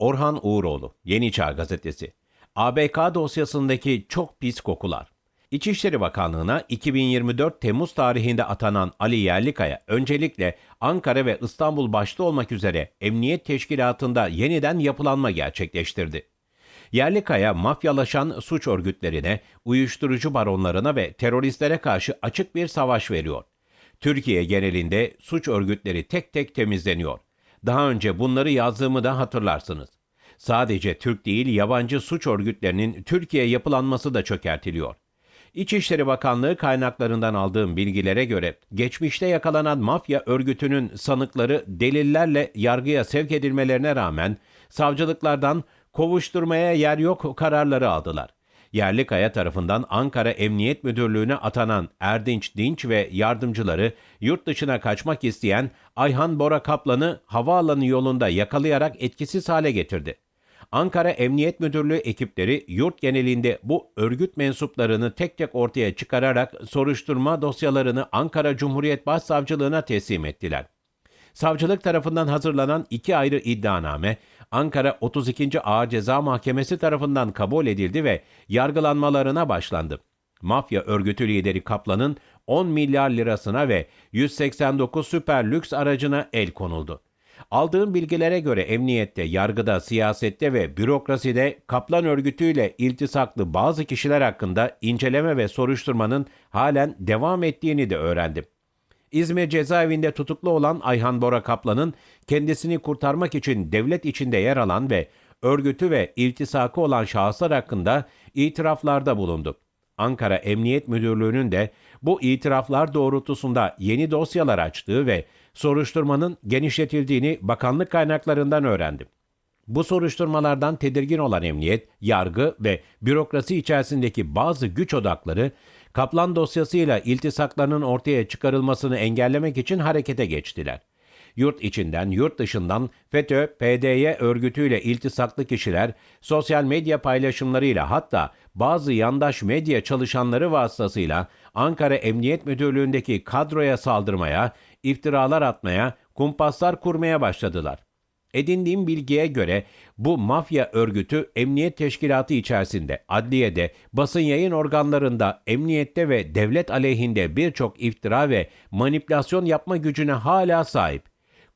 Orhan Uğuroğlu, Yeni Çağ Gazetesi. ABK dosyasındaki çok pis kokular. İçişleri Bakanlığı'na 2024 Temmuz tarihinde atanan Ali Yerlikaya öncelikle Ankara ve İstanbul başta olmak üzere Emniyet Teşkilatı'nda yeniden yapılanma gerçekleştirdi. Yerlikaya mafyalaşan suç örgütlerine, uyuşturucu baronlarına ve teröristlere karşı açık bir savaş veriyor. Türkiye genelinde suç örgütleri tek tek temizleniyor. Daha önce bunları yazdığımı da hatırlarsınız. Sadece Türk değil yabancı suç örgütlerinin Türkiye yapılanması da çökertiliyor. İçişleri Bakanlığı kaynaklarından aldığım bilgilere göre geçmişte yakalanan mafya örgütünün sanıkları delillerle yargıya sevk edilmelerine rağmen savcılıklardan kovuşturmaya yer yok kararları aldılar. Yerlikaya tarafından Ankara Emniyet Müdürlüğü'ne atanan Erdinç Dinç ve yardımcıları yurt dışına kaçmak isteyen Ayhan Bora Kaplan'ı havaalanı yolunda yakalayarak etkisiz hale getirdi. Ankara Emniyet Müdürlüğü ekipleri yurt genelinde bu örgüt mensuplarını tek tek ortaya çıkararak soruşturma dosyalarını Ankara Cumhuriyet Başsavcılığına teslim ettiler. Savcılık tarafından hazırlanan iki ayrı iddianame Ankara 32. Ağır Ceza Mahkemesi tarafından kabul edildi ve yargılanmalarına başlandı. Mafya örgütü lideri Kaplan'ın 10 milyar lirasına ve 189 süper lüks aracına el konuldu. Aldığım bilgilere göre emniyette, yargıda, siyasette ve bürokraside Kaplan örgütüyle iltisaklı bazı kişiler hakkında inceleme ve soruşturmanın halen devam ettiğini de öğrendim. İzmir cezaevinde tutuklu olan Ayhan Bora Kaplan'ın kendisini kurtarmak için devlet içinde yer alan ve örgütü ve iltisakı olan şahıslar hakkında itiraflarda bulundu. Ankara Emniyet Müdürlüğü'nün de bu itiraflar doğrultusunda yeni dosyalar açtığı ve soruşturmanın genişletildiğini bakanlık kaynaklarından öğrendim. Bu soruşturmalardan tedirgin olan emniyet, yargı ve bürokrasi içerisindeki bazı güç odakları Kaplan dosyasıyla iltisaklarının ortaya çıkarılmasını engellemek için harekete geçtiler. Yurt içinden, yurt dışından FETÖ, PDY örgütüyle iltisaklı kişiler sosyal medya paylaşımlarıyla hatta bazı yandaş medya çalışanları vasıtasıyla Ankara Emniyet Müdürlüğü'ndeki kadroya saldırmaya, iftiralar atmaya, kumpaslar kurmaya başladılar. Edindiğim bilgiye göre bu mafya örgütü emniyet teşkilatı içerisinde, adliyede, basın yayın organlarında, emniyette ve devlet aleyhinde birçok iftira ve manipülasyon yapma gücüne hala sahip.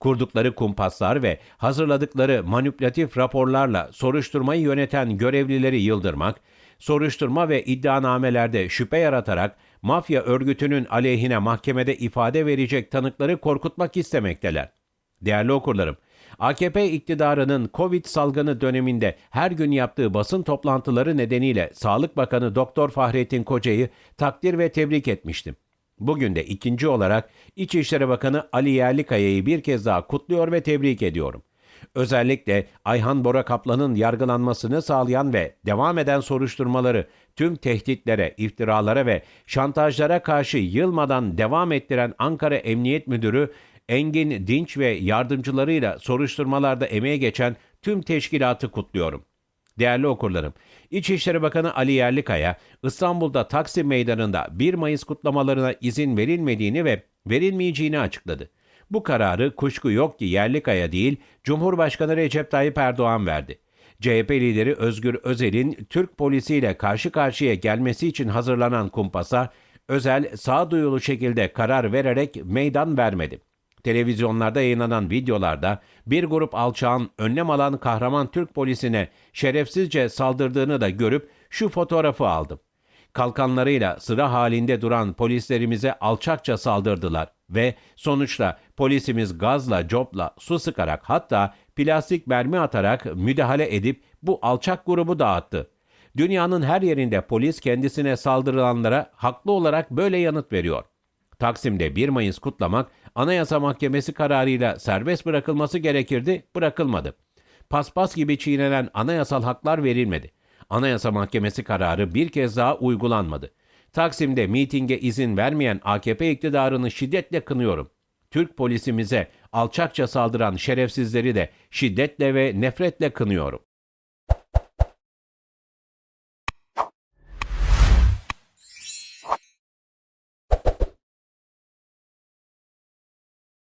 Kurdukları kumpaslar ve hazırladıkları manipülatif raporlarla soruşturmayı yöneten görevlileri yıldırmak, soruşturma ve iddianamelerde şüphe yaratarak mafya örgütünün aleyhine mahkemede ifade verecek tanıkları korkutmak istemekteler. Değerli okurlarım, AKP iktidarının Covid salgını döneminde her gün yaptığı basın toplantıları nedeniyle Sağlık Bakanı Doktor Fahrettin Koca'yı takdir ve tebrik etmiştim. Bugün de ikinci olarak İçişleri Bakanı Ali Yerlikaya'yı bir kez daha kutluyor ve tebrik ediyorum. Özellikle Ayhan Bora Kaplan'ın yargılanmasını sağlayan ve devam eden soruşturmaları tüm tehditlere, iftiralara ve şantajlara karşı yılmadan devam ettiren Ankara Emniyet Müdürü Engin Dinç ve yardımcılarıyla soruşturmalarda emeğe geçen tüm teşkilatı kutluyorum. Değerli okurlarım, İçişleri Bakanı Ali Yerlikaya, İstanbul'da Taksim Meydanı'nda 1 Mayıs kutlamalarına izin verilmediğini ve verilmeyeceğini açıkladı. Bu kararı kuşku yok ki Yerlikaya değil, Cumhurbaşkanı Recep Tayyip Erdoğan verdi. CHP lideri Özgür Özel'in Türk polisiyle karşı karşıya gelmesi için hazırlanan kumpasa, Özel sağduyulu şekilde karar vererek meydan vermedi. Televizyonlarda yayınlanan videolarda bir grup alçağın önlem alan kahraman Türk polisine şerefsizce saldırdığını da görüp şu fotoğrafı aldım. Kalkanlarıyla sıra halinde duran polislerimize alçakça saldırdılar ve sonuçta polisimiz gazla, copla, su sıkarak hatta plastik mermi atarak müdahale edip bu alçak grubu dağıttı. Dünyanın her yerinde polis kendisine saldırılanlara haklı olarak böyle yanıt veriyor. Taksim'de 1 Mayıs kutlamak Anayasa Mahkemesi kararıyla serbest bırakılması gerekirdi, bırakılmadı. Paspas gibi çiğnenen anayasal haklar verilmedi. Anayasa Mahkemesi kararı bir kez daha uygulanmadı. Taksim'de mitinge izin vermeyen AKP iktidarını şiddetle kınıyorum. Türk polisimize alçakça saldıran şerefsizleri de şiddetle ve nefretle kınıyorum.